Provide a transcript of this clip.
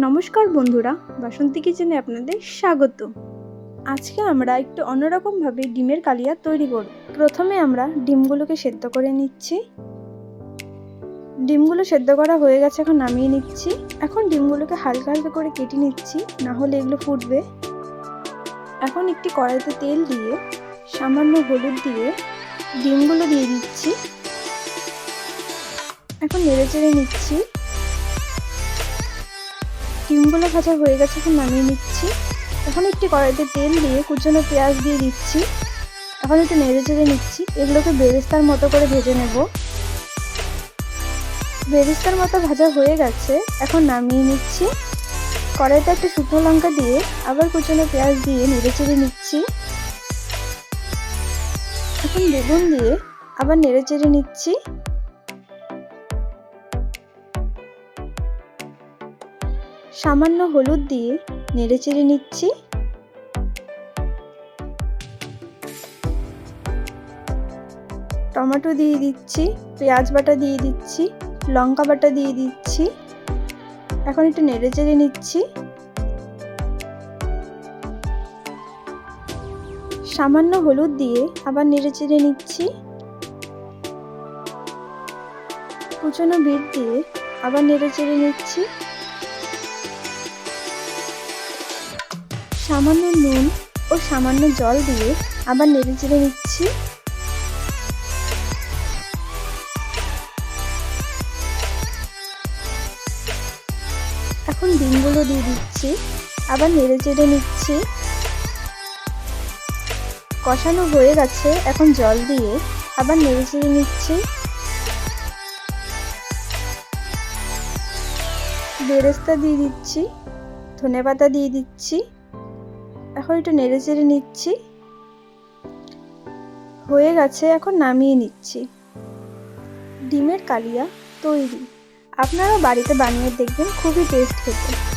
নমস্কার বন্ধুরা, বাসন্তী কিচেনে আপনাদের স্বাগত। আজকে আমরা একটু অন্যরকমভাবে ডিমের কালিয়া তৈরি করব। প্রথমে আমরা ডিমগুলোকে সেদ্ধ করে নিচ্ছি। ডিমগুলো সেদ্ধ করা হয়ে গেছে, এখন নামিয়ে নিচ্ছি। এখন ডিমগুলোকে হালকা হালকা করে কেটে নিচ্ছি না হলে এগুলো ফুটবে। এখন একটি কড়াইতে তেল দিয়ে সামান্য হলুদ দিয়ে ডিমগুলো দিয়ে দিচ্ছি। এখন নেড়ে চেড়ে নিচ্ছি। ডিমগুলো ভাজা হয়ে গেছে, এখন নামিয়ে নিচ্ছি। এখন একটি কড়াইতে তেল দিয়ে কুচনো পেঁয়াজ দিয়ে দিচ্ছি। এখন একটু নেড়ে চেড়ে নিচ্ছি। এগুলোকে বেরেস্তার মতো করে ভেজে নেব। বেরেস্তার মতো ভাজা হয়ে গেছে, এখন নামিয়ে নিচ্ছি। কড়াইতে একটা শুকনো লঙ্কা দিয়ে আবার কুচনো পেঁয়াজ দিয়ে নেড়ে চেড়ে নিচ্ছি। এখন বেগুন দিয়ে আবার নেড়ে চেড়ে নিচ্ছি। সামান্য হলুদ দিয়ে নেড়ে চেড়ে নিচ্ছি। টমেটো দিয়ে দিচ্ছি, পেঁয়াজ বাটা দিয়ে দিচ্ছি, লঙ্কা বাটা দিয়ে দিচ্ছি। এখন একটু নেড়ে চেড়ে নিচ্ছি। সামান্য হলুদ দিয়ে আবার নেড়ে চেড়ে নিচ্ছি। কুচনো বিট দিয়ে আবার নেড়ে চেড়ে নিচ্ছি। সামান্য নুন ও সামান্য জল দিয়ে আবার নেড়ে চেড়ে নিচ্ছি। এখন ডিমগুলো দিয়ে দিচ্ছি, আবার নেড়ে চেড়ে নিচ্ছি। কষানো হয়ে গেছে, এখন জল দিয়ে আবার নেড়ে চেড়ে নিচ্ছি। বেরেস্তা দিয়ে দিচ্ছি ধনে পাতা দিয়ে দিচ্ছি। এখন একটু নেড়ে চেড়ে নিচ্ছি। হয়ে গেছে, এখন নামিয়ে নিচ্ছি। ডিমের কালিয়া তৈরি। আপনারা বাড়িতে বানিয়ে দেখবেন, খুবই টেস্ট খেতে।